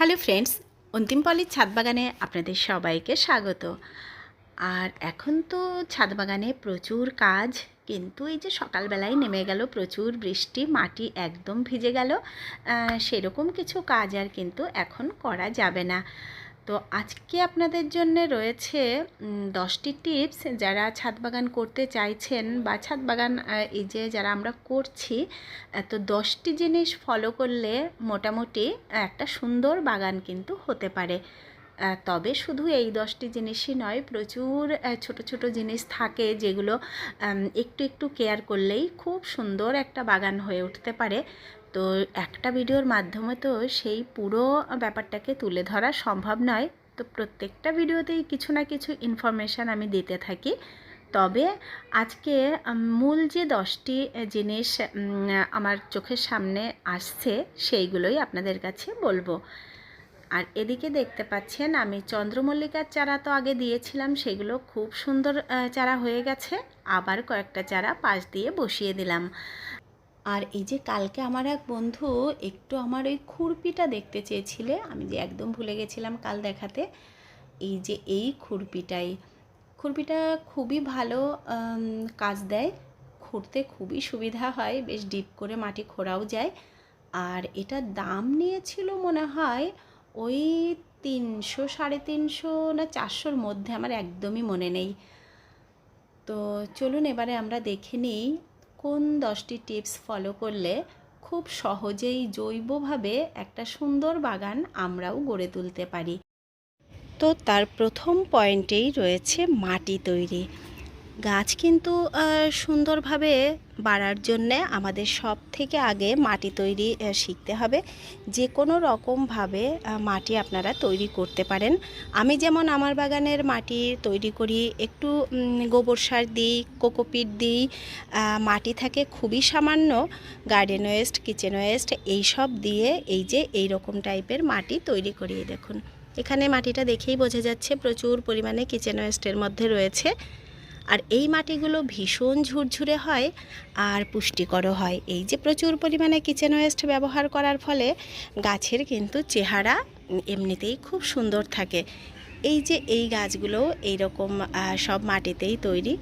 Hello friends, অন্তিম পলির ছাদ বাগানে আপনাদের সবাইকে স্বাগত। আর এখন তো ছাদ বাগানে প্রচুর কাজ, কিন্তু এই যে সকালবেলায় নেমে গেল প্রচুর বৃষ্টি, মাটি একদম ভিজে গেল সেরকম কিছু কাজ আর কিন্তু এখন করা যাবে না। তো আজকে আপনাদের জন্য রয়েছে দশটি টিপস যারা ছাদ বাগান করতে চাইছেন বা ছাদ বাগান এই যে যারা আমরা করছি তো দশটি জিনিস ফলো করলে মোটামুটি একটা সুন্দর বাগান কিন্তু হতে পারে। তবে শুধু এই দশটি জিনিসই নয়, প্রচুর ছোট ছোট জিনিস থাকে যেগুলো একটু একটু কেয়ার করলেই খুব সুন্দর একটা বাগান হয়ে উঠতে পারে। তো একটা ভিডিওর মাধ্যমে তো সেই পুরো ব্যাপারটাকে তুলে ধরা সম্ভব নয়। তো প্রত্যেকটা ভিডিওতেই কিছু না কিছু ইনফরমেশান আমি দিতে থাকি। তবে আজকে মূল যে দশটি জিনিস আমার চোখের সামনে আসছে, সেইগুলোই আপনাদের কাছে বলব। আর এদিকে দেখতে পাচ্ছেন, আমি চন্দ্রমল্লিকার চারা তো আগে দিয়েছিলাম, সেগুলো খুব সুন্দর চারা হয়ে গেছে। আবার কয়েকটা চারা পাশ দিয়ে বসিয়ে দিলাম। আর এই যে কালকে আমার এক বন্ধু একটু আমার ওই খুরপিটা দেখতে চেয়েছিলে, আমি যে একদম ভুলে গেছিলাম কাল দেখাতে, এই যে এই খুরপিটাই। খুরপিটা খুবই ভালো কাজ দেয়, খুঁড়তে খুবই সুবিধা হয়, বেশ ডিপ করে মাটি খোঁড়াও যায়। আর এটার দাম নিয়েছিল মনে হয় ওই তিনশো, সাড়ে তিনশো না চারশোর মধ্যে, আমার একদমই মনে নেই। তো চলুন এবারে আমরা দেখে নিই কোন দশটি টিপস ফলো করলে খুব সহজেই জৈবভাবে একটা সুন্দর বাগান আমরাও গড়ে তুলতে পারি? তো তার প্রথম পয়েন্টেই রয়েছে মাটি তৈরি। গাছ কিন্তু সুন্দরভাবে বাড়ার জন্যে আমাদের সব থেকে আগে মাটি তৈরি শিখতে হবে। যে কোনো রকমভাবে মাটি আপনারা তৈরি করতে পারেন। আমি যেমন আমার বাগানের মাটি তৈরি করি, একটু গোবর সার দিই কোকোপিট দিই মাটি থাকে খুবই সামান্য, গার্ডেন ওয়েস্ট, কিচেন ওয়েস্ট, এইসব দিয়ে এই যে এই রকম টাইপের মাটি তৈরি করিয়ে দেখুন। এখানে মাটিটা দেখেই বোঝা যাচ্ছে প্রচুর পরিমাণে কিচেন ওয়েস্টের মধ্যে রয়েছে। আর এই মাটিগুলো ভীষণ ঝুরঝুরে হয় আর পুষ্টিকরও হয়। এই যে প্রচুর পরিমাণে কিচেন ওয়েস্ট ব্যবহার করার ফলে গাছের কিন্তু চেহারা এমনিতেই খুব সুন্দর থাকে। এই যে এই গাছগুলো এইরকম সব মাটিতেই তৈরি।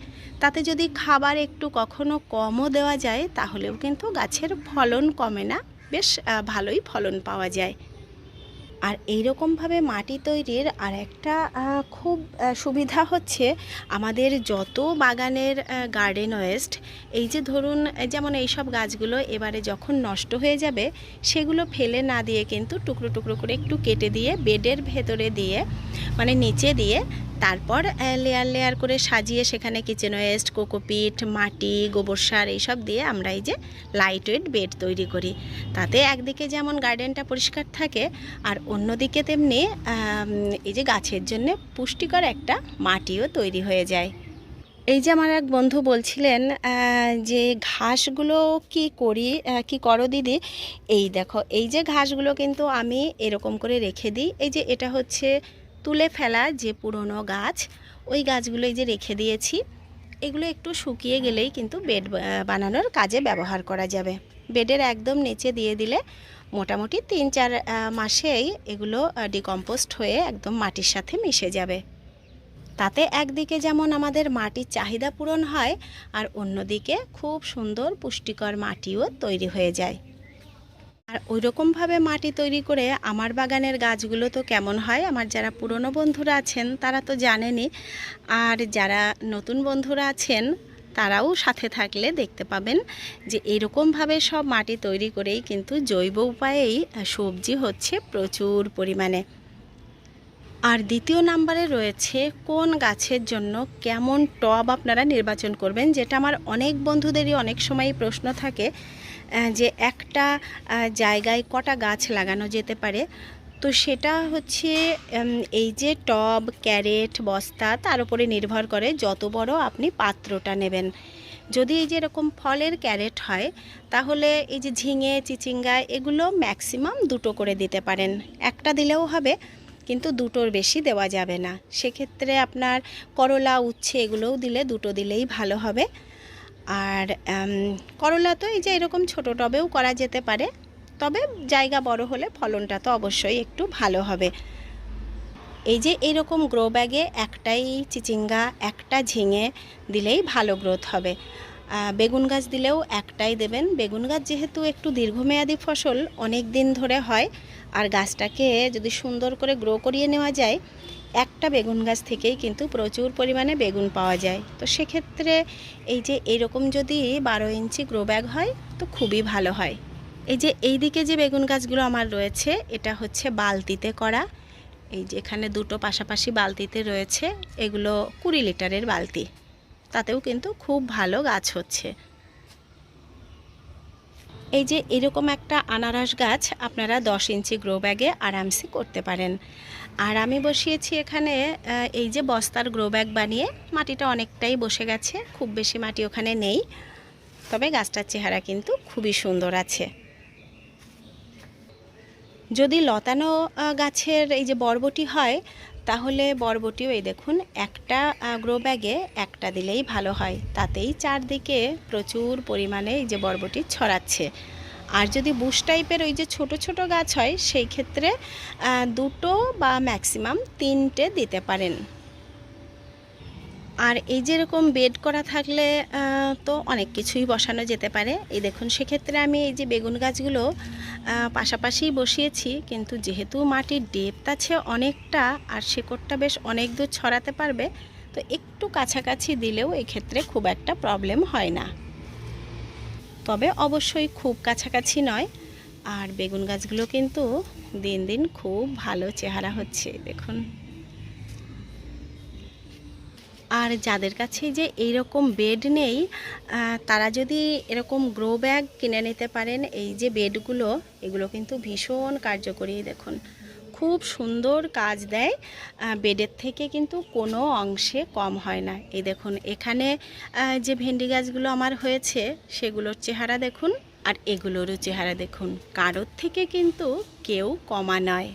তাতে যদি খাবার একটু কখনো কমও দেওয়া যায়, তাহলেও কিন্তু গাছের ফলন কমে না। বেশ ভালোই ফলন পাওয়া যায়। আর এইরকমভাবে মাটি তৈরির আর একটা খুব সুবিধা হচ্ছে আমাদের যত বাগানের গার্ডেন ওয়েস্ট এই যে ধরুন যেমন এই সব গাছগুলো এবারে যখন নষ্ট হয়ে যাবে, সেগুলো ফেলে না দিয়ে কিন্তু টুকরো টুকরো করে একটু কেটে দিয়ে, বেডের ভেতরে দিয়ে মানে নিচে দিয়ে তারপর লেয়ার লেয়ার করে সাজিয়ে সেখানে কিচেন ওয়েস্ট কোকোপিট মাটি, গোবর সার এইসব দিয়ে আমরা এই যে লাইট ওয়েট বেড তৈরি করি। তাতে একদিকে যেমন গার্ডেনটা পরিষ্কার থাকে, আর অন্যদিকে তেমনি এই যে গাছের জন্য পুষ্টিকর একটা মাটিও তৈরি হয়ে যায়। এই যে আমার এক বন্ধু বলছিলেন যে ঘাসগুলো কি করি কি করো দিদি? এই দেখো, এই যে ঘাসগুলো কিন্তু আমি এরকম করে রেখে দিই। এই যে এটা হচ্ছে তুলে ফেলা যে পুরনো গাছ, ওই গাছগুলো এই যে রেখে দিয়েছি, এগুলো একটু শুকিয়ে গেলেই কিন্তু বেড বানানোর কাজে ব্যবহার করা যাবে। বেডের একদম নিচে দিয়ে দিলে মোটামুটি তিন চার মাসেই এগুলো ডিকম্পোস্ট হয়ে একদম মাটির সাথে মিশে যাবে। তাতে একদিকে যেমন আমাদের মাটির চাহিদা পূরণ হয়, আর অন্যদিকে খুব সুন্দর পুষ্টিকর মাটিও তৈরি হয়ে যায়। আর ওই রকমভাবে মাটি তৈরি করে আমার বাগানের গাছগুলো তো কেমন হয়? আমার যারা পুরনো বন্ধুরা আছেন, তারা তো জানেনই। আর যারা নতুন বন্ধুরা আছেন, তারাও সাথে থাকলে দেখতে পাবেন যে এরকমভাবে সব মাটি তৈরি করেই কিন্তু জৈব উপায়েই সবজি হচ্ছে প্রচুর পরিমাণে। আর দ্বিতীয় নাম্বারে রয়েছে কোন গাছের জন্য কেমন টব আপনারা নির্বাচন করবেন, যেটা আমার অনেক বন্ধুদেরই অনেক সময় প্রশ্ন থাকে। যে একটা জায়গায় কটা গাছ লাগানো যেতে পারে, তো সেটা হচ্ছে এই যে টব, ক্যারেট, বস্তা, তার উপরে নির্ভর করে যত বড় আপনি পাত্রটা নেবেন। যদি এই যে এরকম ফলের ক্যারেট হয়, তাহলে এই যে ঝিঙে, চিচিঙ্গা, এগুলো ম্যাক্সিমাম দুটো করে দিতে পারেন। একটা দিলেও হবে, কিন্তু দুটোর বেশি দেওয়া যাবে না। সেক্ষেত্রে আপনার করলা, উচ্ছে, এগুলোও দিলে দুটো দিলেই ভালো হবে। আর করলা তো এই যে এরকম ছোটো টবেও করা যেতে পারে, তবে জায়গা বড় হলে ফলনটা তো অবশ্যই একটু ভালো হবে। এই যে এরকম গ্রো ব্যাগে একটাই চিচিঙ্গা, একটা ঝিঙে দিলেই ভালো গ্রোথ হবে। বেগুন গাছ দিলেও একটাই দেবেন। বেগুন গাছ যেহেতু একটু দীর্ঘমেয়াদী ফসল, অনেক দিন ধরে হয়। আর গাছটাকে যদি সুন্দর করে গ্রো করিয়ে নেওয়া যায় একটা বেগুন গাছ থেকেই কিন্তু প্রচুর পরিমাণে বেগুন পাওয়া যায়। তো সেক্ষেত্রে এই যে এরকম যদি বারো ইঞ্চি গ্রো ব্যাগ হয়, তো খুবই ভালো হয়। এই যে এই দিকে যে বেগুন গাছগুলো আমার রয়েছে, এটা হচ্ছে বালতিতে করা। এই যে এখানে দুটো পাশাপাশি বালতিতে রয়েছে, এগুলো কুড়ি লিটারের বালতি। তাতেও কিন্তু খুব ভালো গাছ হচ্ছে। এই যে এরকম একটা আনারস গাছ, আপনারা দশ ইঞ্চি গ্রো ব্যাগে আরামসে করতে পারেন। আর আমি বসিয়েছি এখানে এই যে বস্তার গ্রো ব্যাগ বানিয়ে, মাটিটা অনেকটাই বসে গেছে, খুব বেশি মাটি ওখানে নেই, তবে গাছটার চেহারা কিন্তু খুবই সুন্দর আছে। যদি লতানো গাছের এই যে বরবটি হয়, তাহলে বরবটিও এই দেখুন, একটা গ্রো ব্যাগে একটা দিলেই ভালো হয়, তাতেই চারদিকে প্রচুর পরিমাণে এই যে বরবটি ছড়াচ্ছে। আর যদি বুশ টাইপের ওই যে ছোট ছোট গাছ হয়, সেই ক্ষেত্রে দুটো বা ম্যাক্সিমাম তিনটে দিতে পারেন। আর এই যেরকম বেড করা থাকলে তো অনেক কিছুই বসানো যেতে পারে। এই দেখুন, সেক্ষেত্রে আমি এই যে বেগুন গাছগুলো পাশাপাশি বসিয়েছি, কিন্তু যেহেতু মাটির ডেপথ আছে অনেকটা, আর শেকড়টা বেশ অনেক দূর ছড়াতে পারবে, তো একটু কাছাকাছি দিলেও এক্ষেত্রে খুব একটা প্রবলেম হয় না। তবে অবশ্যই খুব কাছাকাছি নয়। আর বেগুন গাছগুলো কিন্তু দিন দিন খুব ভালো চেহারা হচ্ছে, দেখুন। আর যাদের কাছে যে এইরকম বেড নেই তারা যদি এরকম গ্রো ব্যাগ কিনে নিতে পারেন, এই যে বেডগুলো, এগুলো কিন্তু ভীষণ কার্যকরী, দেখুন। খুব সুন্দর কাজ দেয় বেডের থেকে কিন্তু কোনো অংশে কম হয় না। এই দেখুন, এখানে যে ভেন্ডি গাছগুলো আমার হয়েছে, সেগুলোর চেহারা দেখুন, আর এগুলোরও চেহারা দেখুন। কারোর থেকে কিন্তু কেউ কমা নয়।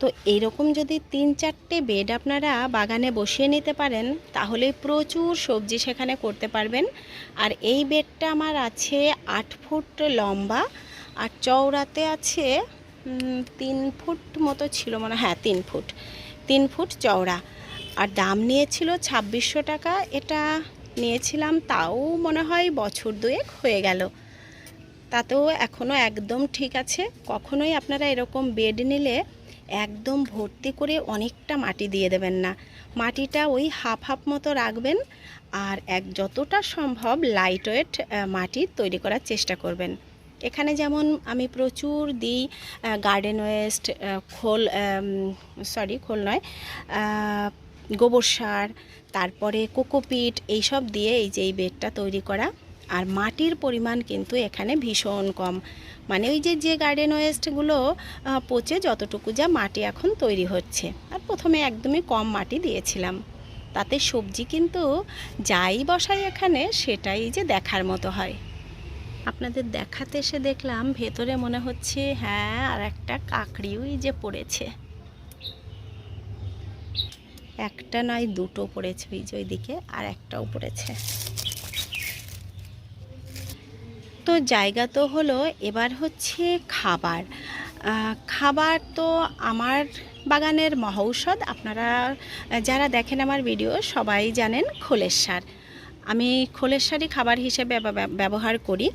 তো এইরকম যদি তিন চারটে বেড আপনারা বাগানে বসিয়ে নিতে পারেন, তাহলে প্রচুর সবজি সেখানে করতে পারবেন। আর এই বেডটা আমার আছে আট ফুট লম্বা, আর চওড়াতে আছে তিন ফুট মতো ছিল মনে হ্যাঁ। তিন ফুট। তিন ফুট চওড়া। আর দাম নিয়েছিল ছাব্বিশশো টাকা। এটা নিয়েছিলাম তাও মনে হয় বছর দুয়েক হয়ে গেল। তাতেও এখনও একদম ঠিক আছে। কখনোই আপনারা এরকম বেড নিলে একদম ভর্তি করে অনেকটা মাটি দিয়ে দেবেন না। মাটিটা ওই হাফ হাফ মতো রাখবেন আর এক যতটা সম্ভব লাইট ওয়েট মাটি তৈরি করার চেষ্টা করবেন। এখানে যেমন আমি প্রচুর দিই গার্ডেন ওয়েস্ট খোল সরি খোল নয় গোবর সার, তারপরে কোকোপিট এইসব দিয়ে এই যে এই বেডটা তৈরি করা। আর মাটির পরিমাণ কিন্তু এখানে ভীষণ কম। মানে ওই যে যে গার্ডেন ওয়েস্টগুলো পচে যতটুকু যা মাটি এখন তৈরি হচ্ছে। আর প্রথমে একদমই কম মাটি দিয়েছিলাম। তাতে সবজি কিন্তু যাই বসাই এখানে, সেটাই যে দেখার মতো হয়। আপনাদের দেখাতে এসে দেখলাম, ভেতরে মনে হচ্ছে হ্যাঁ আর একটা কাকড়িও যে পড়েছে। একটা নয়, দুটো পড়েছে ওই যে ওইদিকে, আর একটাও পড়েছে। তো জায়গা তো হলো, এবার হচ্ছে খাবার। খাবার তো আমার বাগানের মহৌষধ, আপনারা যারা দেখেন আমার ভিডিও, সবাই জানেন খোলের সার। আমি খোলের সারই খাবার হিসেবে ব্যবহার করি।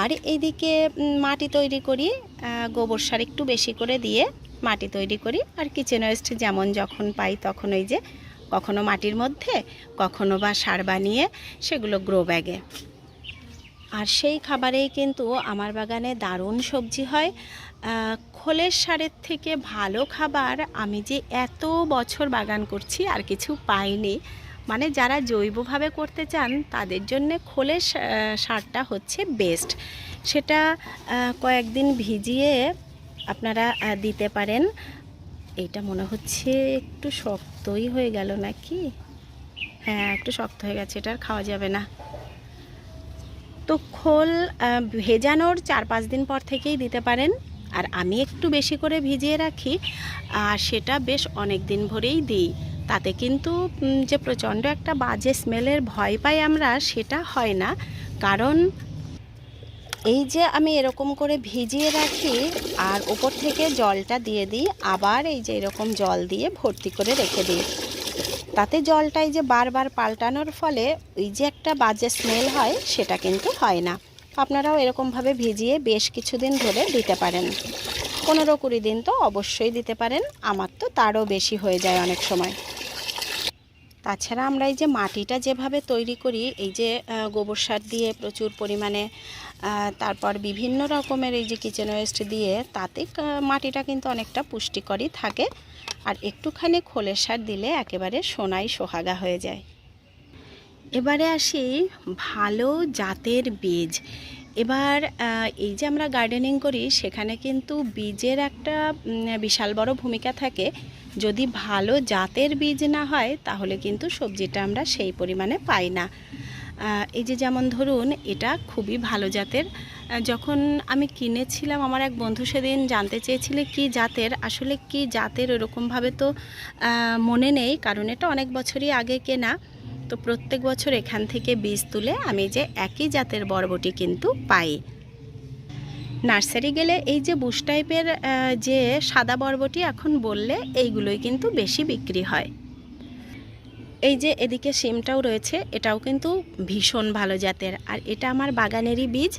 আর এইদিকে মাটি তৈরি করি গোবর সার একটু বেশি করে দিয়ে মাটি তৈরি করি। আর কিচেন ওয়েস্ট যেমন যখন পাই তখন ওই যে কখনো মাটির মধ্যে, কখনো বা সার বানিয়ে সেগুলো গ্রো ব্যাগে আর সেই খাবারেই কিন্তু আমার বাগানে দারুণ সবজি হয়। খোলের সারের থেকে ভালো খাবার আমি যে এত বছর বাগান করছি আর কিছু পাইনি। মানে যারা জৈবভাবে করতে চান, তাদের জন্য খোলের সারটা হচ্ছে বেস্ট সেটা কয়েকদিন ভিজিয়ে আপনারা দিতে পারেন। এইটা মনে হচ্ছে একটু শক্তই হয়ে গেল নাকি? হ্যাঁ একটু শক্ত হয়ে গেছে, এটা আর খাওয়া যাবে না। তো খোল ভেজানোর চার পাঁচ দিন পর থেকেই দিতে পারেন। আর আমি একটু বেশি করে ভিজিয়ে রাখি, আর সেটা বেশ অনেক দিন ভরেই দিই। তাতে কিন্তু যে প্রচণ্ড একটা বাজে স্মেলের ভয় পাই আমরা, সেটা হয় না। কারণ এই যে আমি এরকম করে ভিজিয়ে রাখি আর ওপর থেকে জলটা দিয়ে দিই, আবার এই যে এরকম জল দিয়ে ভর্তি করে রেখে দিই। তাতে জলটা এই যে বারবার পাল্টানোর ফলে ওই যে একটা বাজে স্মেল হয়, সেটা কিন্তু হয় না। আপনারাও এরকমভাবে ভিজিয়ে বেশ কিছুদিন ধরে দিতে পারেন। পনেরো কুড়ি দিন তো অবশ্যই দিতে পারেন, আমার তো তারও বেশি হয়ে যায় অনেক সময়। তাছাড়া আমরা এই যে মাটিটা যেভাবে তৈরি করি, এই যে গোবর সার দিয়ে প্রচুর পরিমাণে তারপর বিভিন্ন রকমের এই যে কিচেন ওয়েস্ট দিয়ে তাতে মাটিটা কিন্তু অনেকটা পুষ্টিকরই থাকে। আর একটুখানি খোলের সার দিলে একেবারে সোনাই সোহাগা হয়ে যায়। এবারে আসি ভালো জাতের বীজ। এবার এই যে আমরা গার্ডেনিং করি, সেখানে কিন্তু বীজের একটা বিশাল বড় ভূমিকা থাকে। যদি ভালো জাতের বীজ না হয়, তাহলে কিন্তু সবজিটা আমরা সেই পরিমাণে পাই না। এই যে যেমন ধরুন, এটা খুবই ভালো জাতের। যখন আমি কিনেছিলাম, আমার এক বন্ধু সেদিন জানতে চেয়েছিলে কি জাতের। আসলে কি জাতের, ওরকমভাবে তো মনে নেই, কারণ এটা অনেক বছরই আগে কেনা। তো প্রত্যেক বছর এখান থেকে বীজ তুলে আমি যে একই জাতের বরবটি কিন্তু পাই। নার্সারি গেলে এই যে বুশ টাইপের যে সাদা বরবটি এখন বললে এইগুলোই কিন্তু বেশি বিক্রি হয়। এই যে এদিকে সিমটাও রয়েছে, এটাও কিন্তু ভীষণ ভালো জাতের। আর এটা আমার বাগানেরই বীজ।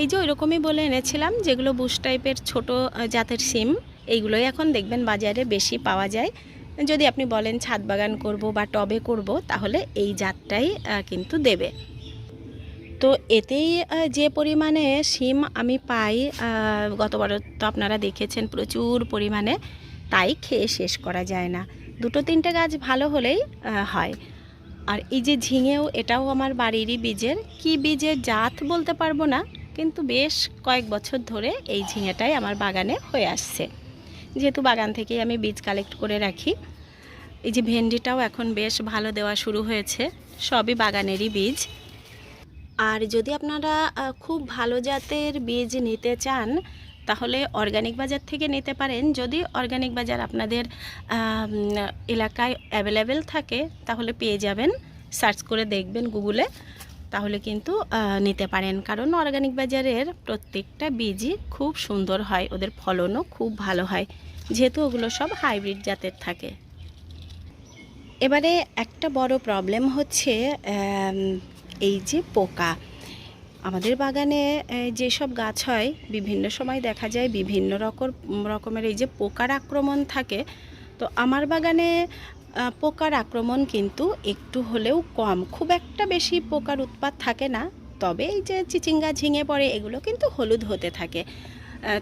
এই যে ওইরকমই বলে এনেছিলাম, যেগুলো বুশ টাইপের ছোট জাতের সিম, এইগুলোই এখন দেখবেন বাজারে বেশি পাওয়া যায়। যদি আপনি বলেন ছাদ বাগান করব বা টবে করব, তাহলে এই জাতটাই কিন্তু দেবে। তো এতেই যে পরিমাণে সিম আমি পাই গতবার তো আপনারা দেখেছেন প্রচুর পরিমাণে, তাই খেয়ে শেষ করা যায় না। দুটো তিনটে গাছ ভালো হলেই হয়। আর এই যে ঝিঙেও, এটাও আমার বাড়িরই বীজের। কি বীজের জাত বলতে পারব না, কিন্তু বেশ কয়েক বছর ধরে এই ঝিঙেটাই আমার বাগানে হয়ে আসছে। যেহেতু বাগান থেকেই আমি বীজ কালেক্ট করে রাখি। এই যে ভেন্ডিটাও এখন বেশ ভালো দেওয়া শুরু হয়েছে, সবই বাগানেরই বীজ। আর যদি আপনারা খুব ভালো জাতের বীজ নিতে চান, তাহলে অর্গানিক বাজার থেকে নিতে পারেন। যদি অর্গানিক বাজার আপনাদের এলাকায় অ্যাভেলেবেল থাকে, তাহলে পেয়ে যাবেন। সার্চ করে দেখবেন গুগলে। তাহলে কিন্তু নিতে পারেন। কারণ অর্গানিক বাজারের প্রত্যেকটা বীজই খুব সুন্দর হয়, ওদের ফলনও খুব ভালো হয়। যেহেতু ওগুলো সব হাইব্রিড জাতের থাকে। এবারে একটা বড় প্রবলেম হচ্ছে এই যে পোকা। আমাদের বাগানে যেসব গাছ হয়, বিভিন্ন সময় দেখা যায় বিভিন্ন রকম রকমের এই যে পোকার আক্রমণ থাকে। তো আমার বাগানে পোকার আক্রমণ কিন্তু একটু হলেও কম। খুব একটা বেশি পোকার উৎপাত থাকে না, তবে এই যে চিচিঙ্গা ঝিঙে পড়ে, এগুলো কিন্তু হলুদ হতে থাকে।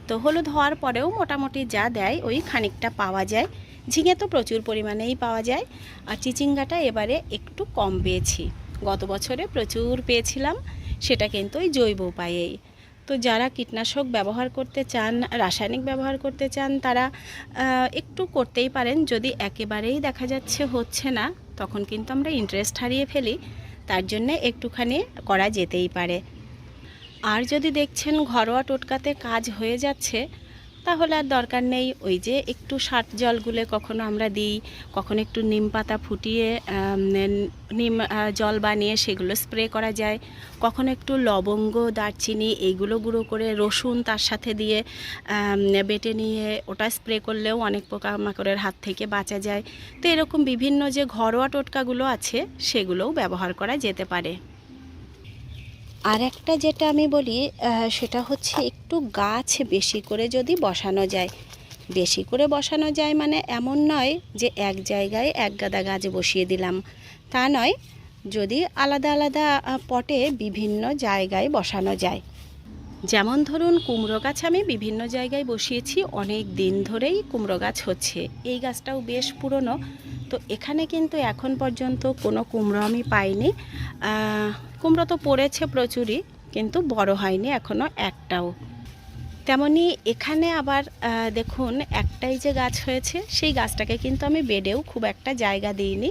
তো হলুদ হওয়ার পরেও মোটামুটি যা দেয়, ওই খানিকটা পাওয়া যায়। ঝিঙে তো প্রচুর পরিমাণেই পাওয়া যায়। আর চিচিঙ্গাটা এবারে একটু কম পেয়েছি। গত বছরে প্রচুর পেয়েছিলাম, সেটা কিন্তু ওই জৈব উপায়েই। তো যারা কীটনাশক ব্যবহার করতে চান, রাসায়নিক ব্যবহার করতে চান, তারা একটু করতেই পারেন। যদি একেবারেই দেখা যাচ্ছে হচ্ছে না, তখন কিন্তু আমরা ইন্টারেস্ট হারিয়ে ফেলি। তার জন্যে একটুখানি করা যেতেই পারে। আর যদি দেখছেন ঘরোয়া টোটকাতে কাজ হয়ে যাচ্ছে তাহলে আর দরকার নেই। ওই যে একটু সার জল গুলে কখনো আমরা দিই, কখনো একটু নিম পাতা ফুটিয়ে নিম জল বানিয়ে সেগুলো স্প্রে করা যায়। কখনো একটু লবঙ্গ, দারচিনি এইগুলো গুঁড়ো করে রসুন তার সাথে দিয়ে বেটে নিয়ে ওটা স্প্রে করলেও অনেক পোকামাকড়ের হাত থেকে বাঁচা যায়। তো এরকম বিভিন্ন যে ঘরোয়া টোটকাগুলো আছে সেগুলোও ব্যবহার করা যেতে পারে। আর একটা যেটা আমি বলি সেটা হচ্ছে একটু গাছ বেশি করে যদি বসানো যায়। বেশি করে বসানো যায় মানে এমন নয় যে এক জায়গায় এক গাদা গাছ বসিয়ে দিলাম। তা নয়, যদি আলাদা আলাদা পটে বিভিন্ন জায়গায় বসানো যায়। যেমন ধরুন, কুমড়ো গাছ আমি বিভিন্ন জায়গায় বসিয়েছি, অনেক দিন ধরেই কুমড়ো গাছ হচ্ছে। এই গাছটাও বেশ পুরনো। তো এখানে কিন্তু এখন পর্যন্ত কোনো কুমড়ো আমি পাইনি। কুমড়ো তো পড়েছে প্রচুরই, কিন্তু বড় হয়নি এখনও একটাও। তেমনি এখানে আবার দেখুন, একটাই যে গাছ হয়েছে, সেই গাছটাকে কিন্তু আমি বেডেও খুব একটা জায়গা দিইনি।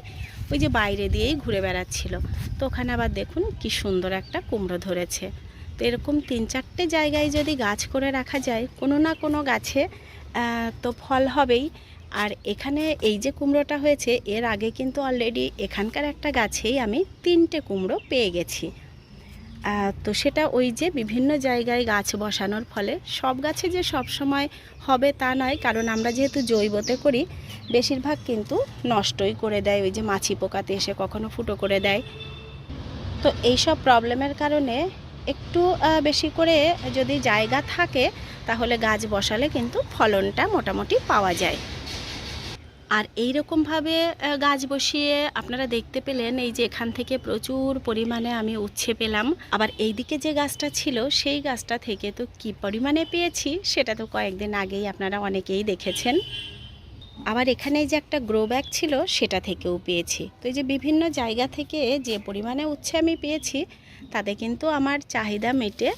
ওই যে বাইরে দিয়েই ঘুরে বেড়াচ্ছিল। তো ওখানে আবার দেখুন, কি সুন্দর একটা কুমড়ো ধরেছে। তো এরকম তিন চারটে জায়গায় যদি গাছ করে রাখা যায়, কোনো না কোনো গাছে তো ফল হবেই। আর এখানে এই যে কুমড়োটা হয়েছে, এর আগে কিন্তু অলরেডি এখানকার একটা গাছেই আমি তিনটে কুমড়ো পেয়ে গেছি। তো সেটা ওই যে বিভিন্ন জায়গায় গাছ বসানোর ফলে, সব গাছে যে সব সময় হবে তা নয়, কারণ আমরা যেহেতু জৈবতে করি, বেশিরভাগ কিন্তু নষ্টই করে দেয়, ওই যে মাছি পোকাতে এসে কখনো ফুটো করে দেয়। তো এইসব প্রবলেমের কারণে একটু বেশি করে যদি জায়গা থাকে, তাহলে গাছ বসালে কিন্তু ফলনটা মোটামুটি পাওয়া যায়। আর এই রকমভাবে গাছ বসিয়ে আপনারা দেখতে পেলেন, এই যে এখান থেকে প্রচুর পরিমাণে আমি উচ্ছে পেলাম। আবার এই দিকে যে গাছটা ছিল, সেই গাছটা থেকে তো কি পরিমাণে পেয়েছি, সেটা তো কয়েকদিন আগেই আপনারা অনেকেই দেখেছেন। আবার এখানে যে একটা গ্রো ব্যাগ ছিল, সেটা থেকেও পেয়েছি। তো এই যে বিভিন্ন জায়গা থেকে যে পরিমাণে উচ্ছে আমি পেয়েছি, তাতে কিন্তু আমার চাহিদা মেটে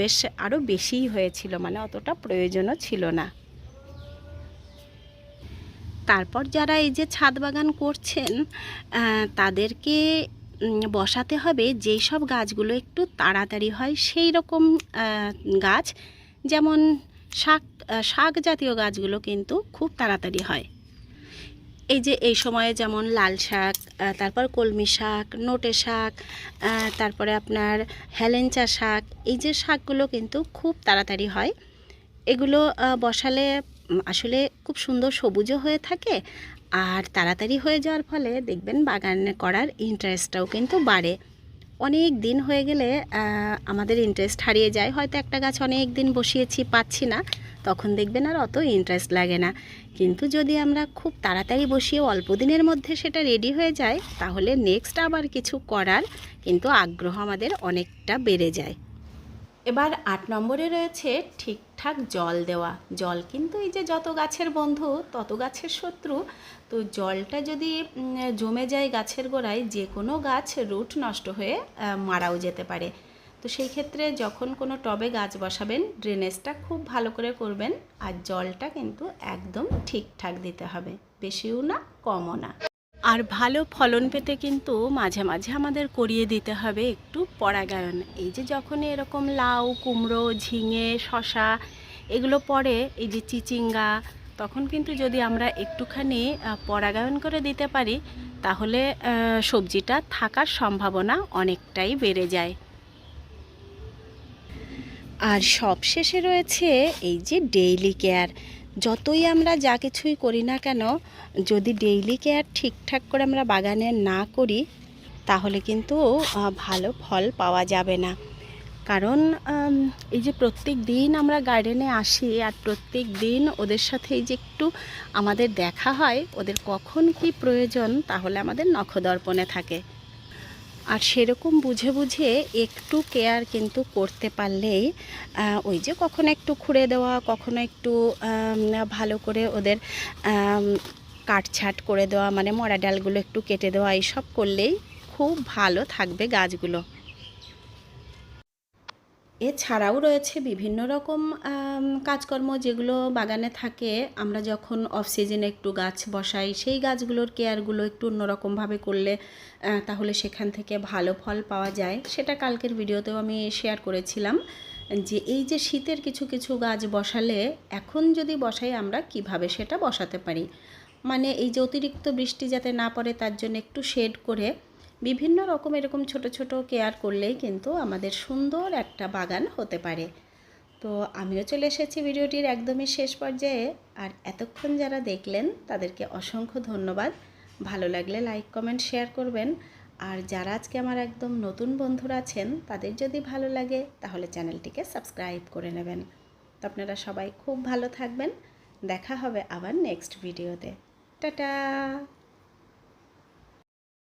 বেশ আরও বেশিই হয়েছিল মানে অতটা প্রয়োজনও ছিল না। তারপর যারা এই যে ছাদ বাগান করছেন তাদেরকে বসাতে হবে যেই সব গাছগুলো একটু তাড়াতাড়ি হয়, সেই রকম গাছ। যেমন শাক শাক জাতীয় গাছগুলো কিন্তু খুব তাড়াতাড়ি হয়। এই যে এই সময়ে যেমন লাল শাক তারপর কলমি শাক, নোটে শাক তারপরে আপনার হেলেঞ্চা শাক, এই যে শাকগুলো কিন্তু খুব তাড়াতাড়ি হয়। এগুলো বসালে আসলে খুব সুন্দর সবুজও হয়ে থাকে আর তাড়াতাড়ি হয়ে যাওয়ার ফলে দেখবেন বাগান করার ইন্টারেস্টটাও কিন্তু বাড়ে। অনেক দিন হয়ে গেলে আমাদের ইন্টারেস্ট হারিয়ে যায়। হয়তো একটা গাছ অনেক দিন বসিয়েছি, পাচ্ছি না। তখন দেখবেন আর অত ইন্টারেস্ট লাগে না। কিন্তু যদি আমরা খুব তাড়াতাড়ি বসিয়ে অল্প দিনের মধ্যে সেটা রেডি হয়ে যায়, তাহলে নেক্সট আবার কিছু করার কিন্তু আগ্রহ আমাদের অনেকটা বেড়ে যায়। এবার আট নম্বরে রয়েছে ঠিকঠাক জল দেওয়া। জল কিন্তু এই যে যত গাছের বন্ধু, তত গাছের শত্রু। তো জলটা যদি জমে যায় গাছের গোড়ায় যে কোনো গাছ রুট নষ্ট হয়ে মারাও যেতে পারে। তো সেই ক্ষেত্রে যখন কোনো টবে গাছ বসাবেন, ড্রেনেজটা খুব ভালো করে করবেন। আর জলটা কিন্তু একদম ঠিকঠাক দিতে হবে। বেশিও না, কমও না। আর ভালো ফলন পেতে কিন্তু মাঝে মাঝে আমাদের করিয়ে দিতে হবে একটু পরাগায়ন। এই যে যখন এরকম লাউ, কুমড়ো, ঝিঙে শশা এগুলো পড়ে, এই যে চিচিঙ্গা, তখন কিন্তু যদি আমরা একটুখানি পরাগায়ন করে দিতে পারি, তাহলে সবজিটা থাকার সম্ভাবনা অনেকটাই বেড়ে যায়। আর সবশেষে রয়েছে এই যে ডেইলি কেয়ার। যতই আমরা যা কিছুই করি না কেন, যদি ডেইলি কেয়ার ঠিকঠাক করে আমরা বাগানে না করি, তাহলে কিন্তু ভালো ফল পাওয়া যাবে না। কারণ এই যে প্রত্যেক দিন আমরা গার্ডেনে আসি আর প্রত্যেক দিন ওদের সাথে এই যে একটু আমাদের দেখা হয়, ওদের কখন কি প্রয়োজন, তাহলে আমাদের নখদর্পণে থাকে। আর সেরকম বুঝে বুঝে একটু কেয়ার কিন্তু করতে পারলেই ওই যে কখনো একটু খুঁড়ে দেওয়া, কখনো একটু ভালো করে ওদের কাটছাট করে দেওয়া মানে মরা ডালগুলো একটু কেটে দেওয়া, এইসব করলেই খুব ভালো থাকবে গাছগুলো। এছাড়াও রয়েছে বিভিন্ন রকম কাজকর্ম যেগুলো বাগানে থাকে। আমরা যখন অফ সিজনে একটু গাছ বসাই, সেই গাছগুলোর কেয়ারগুলো একটু অন্যরকমভাবে করলে তাহলে সেখান থেকে ভালো ফল পাওয়া যায়। সেটা কালকের ভিডিওতেও আমি শেয়ার করেছিলাম যে, এই যে শীতের কিছু কিছু গাছ বসালে এখন যদি বসাই আমরা কীভাবে সেটা বসাতে পারি? মানে এই যে অতিরিক্ত বৃষ্টি যাতে না পড়ে, তার জন্য একটু শেড করে বিভিন্ন রকম এরকম ছোট ছোট কেয়ার করলেই কিন্তু আমাদের সুন্দর একটা বাগান হতে পারে। তো আমিও চলে এসেছি ভিডিওটির একদমই শেষ পর্যায়ে। আর এতক্ষণ যারা দেখলেন, তাদেরকে অসংখ্য ধন্যবাদ। ভালো লাগলে লাইক কমেন্ট শেয়ার করবেন। আর যারা আজকে আমার একদম নতুন বন্ধুরা আছেন, তাদের যদি ভালো লাগে, তাহলে চ্যানেলটিকে সাবস্ক্রাইব করে নেবেন। তো আপনারা সবাই খুব ভালো থাকবেন। দেখা হবে আবার নেক্সট ভিডিওতে টাটা!